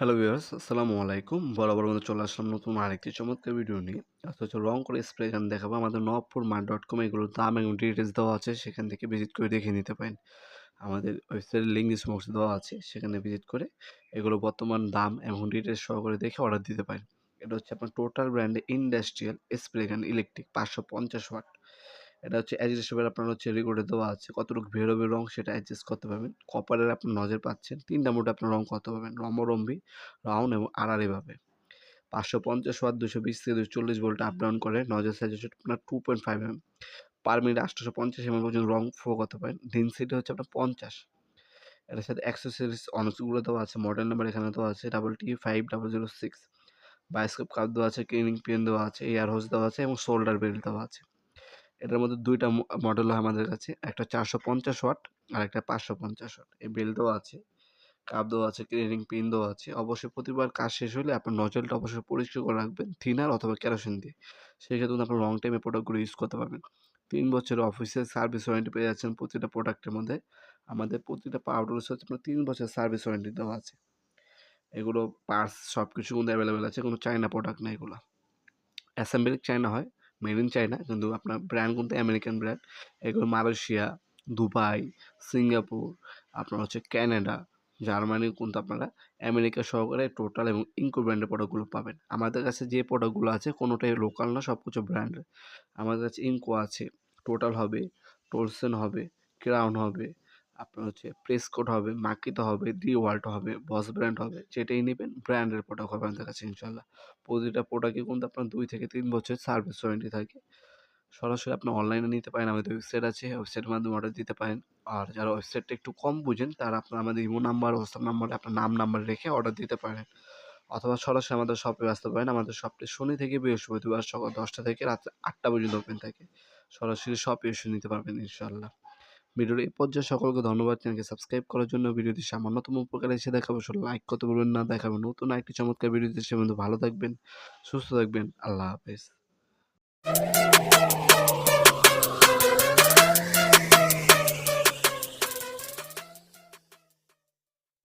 Hello viewers আসসালামু আলাইকুম। বরাবর মধ্যে চলে আসলাম নতুন আরেকটি চমৎকার ভিডিও নিয়ে। আচ্ছা হচ্ছে রং করে স্প্রে গান দেখাবো। আমাদের নবপুর মার্ট ডট কম এগুলোর দাম এবং ডিটেলস দেওয়া আছে, সেখান থেকে ভিজিট করে দেখে নিতে পারেন। আমাদের ওয়েবসাইটের লিঙ্ক ডিসক্রিপশনে দেওয়া আছে, সেখানে ভিজিট করে এগুলো বর্তমান দাম এবং ডিটেলস সহকারে দেখে অর্ডার দিতে পারেন। এটা হচ্ছে আপনার টোটাল ব্র্যান্ডে ইন্ডাস্ট্রিয়াল স্প্রে গান ইলেকট্রিক পাঁচশো পঞ্চাশ ওয়াট এটা হচ্ছে অ্যাডজাস্টেবল আপনার হচ্ছে রেকর্ডে দেওয়া আছে। কতটুকু বেরোবে রং সেটা অ্যাডজাস্ট করতে পারবেন। কপারের আপনার নজর পাচ্ছেন। তিনটা মোটে আপনার রং করতে পারবেন রম্বরম্বি রাউন্ড এবং আড়াআড়িভাবে পাঁচশো পঞ্চাশ ওয়াট, দুশো বিশ থেকে দুশো চল্লিশ ভোল্ট আপ ডাউন করে নজর হচ্ছে আপনার two point five M per minute আটশোশো পঞ্চাশ এম পর্যন্ত রং ফ্লো করতে পারেন। ডেন্সিটি হচ্ছে আপনার পঞ্চাশ। এটার সাথে অ্যাক্সেসরিজ অনেকগুলো দেওয়া আছে। মডেল নাম্বার এখানে দেওয়া আছে। Double T five double zero six bioscope cup দেওয়া আছে। ক্লিনিং পেন দেওয়া আছে। এয়ার হোস দেওয়া আছে এবং শোল্ডার বেল্ট দেওয়া আছে। এটার মধ্যে দুইটা মডেল আমাদের কাছে একটা চারশো পঞ্চাশ ওয়াট আর একটা পাঁচশো পঞ্চাশ ওয়াট এই বেল দেওয়া আছে কাপ দেওয়া আছে ক্লিনিং পিন দেওয়া আছে। অবশ্যই প্রতিবার কাজ শেষ হলে আপনার নজলটা অবশ্যই পরিষ্কার করে রাখবেন থিনার অথবা ক্যারোসিন দিয়ে। সেই ক্ষেত্রে আপনার লং টাইমে প্রোডাক্টগুলো ইউজ করতে পারবেন। তিন বছরের অফিসের সার্ভিস ওয়ারেন্টি পেয়ে যাচ্ছেন প্রতিটা প্রোডাক্টের মধ্যে। আমাদের প্রতিটা পাউডার হচ্ছে আপনার তিন বছর সার্ভিস ওয়ারেন্টি দেওয়া আছে। এগুলো পার্স সব কিছু কিন্তু অ্যাভেলেবেল আছে। কোনো চাইনা প্রোডাক্ট না এগুলো। অ্যাসেম্বলি চাইনা হয়। মেড ইন চাইনা কিন্তু আপনার ব্র্যান্ড কিন্তু আমেরিকান ব্র্যান্ড এগুলো মালয়েশিয়া, দুবাই, সিঙ্গাপুর, আপনার হচ্ছে ক্যানাডা জার্মানি কিন্তু আপনারা আমেরিকা সহকারে টোটাল এবং ইনকো ব্র্যান্ডের প্রোডাক্টগুলো পাবেন। আমাদের কাছে যে প্রোডাক্টগুলো আছে, কোনোটাই লোকাল না সব কিছু ব্র্যান্ডের আমাদের কাছে ইনকো আছে টোটাল হবে টোলসেন হবে ক্রাউন হবে আপনার হচ্ছে প্রেসকোট হবে মাকিতা হবে ডি ওয়াল্ট হবে বস ব্র্যান্ড হবে, যেটাই নেবেন ব্র্যান্ডের প্রোডাক্ট হবে আমাদের কাছে ইনশাল্লাহ। প্রতিটা প্রোডাক্টে কিন্তু আপনার দুই থেকে তিন বছর সার্ভিস ওয়ারেন্টি থাকে। সরাসরি আপনি অনলাইনে নিতে পারেন, আমাদের ওয়েবসাইট আছে ওয়েবসাইটের মাধ্যমে অর্ডার দিতে পারেন। আর যারা ওয়েবসাইটটা একটু কম বুঝেন, তারা আপনার আমাদের ইমো নাম্বার হোয়াটসঅ্যাপ নাম্বারে আপনার নাম নাম্বার রেখে অর্ডার দিতে পারেন। অথবা সরাসরি আমাদের শপে আসতে পারেন আমাদের শপটি শনি থেকে বৃহস্পতিবার সকাল দশটা থেকে রাত আটটা পর্যন্ত ওপেন থাকে। সরাসরি শপে এসে নিতে পারবেন ইনশাল্লাহ। ভিডিওর এই পর্যায়ে সকলকে ধন্যবাদ চ্যানেলকে সাবস্ক্রাইব করার জন্য। ভিডিওটি সামান্যতম উপকার এসে দেখাবো। লাইক করতে বলবেন না। দেখাবো নতুন একটি চমৎকার ভিডিওতে সে ভালো থাকবেন, সুস্থ থাকবেন। আল্লাহ হাফেজ।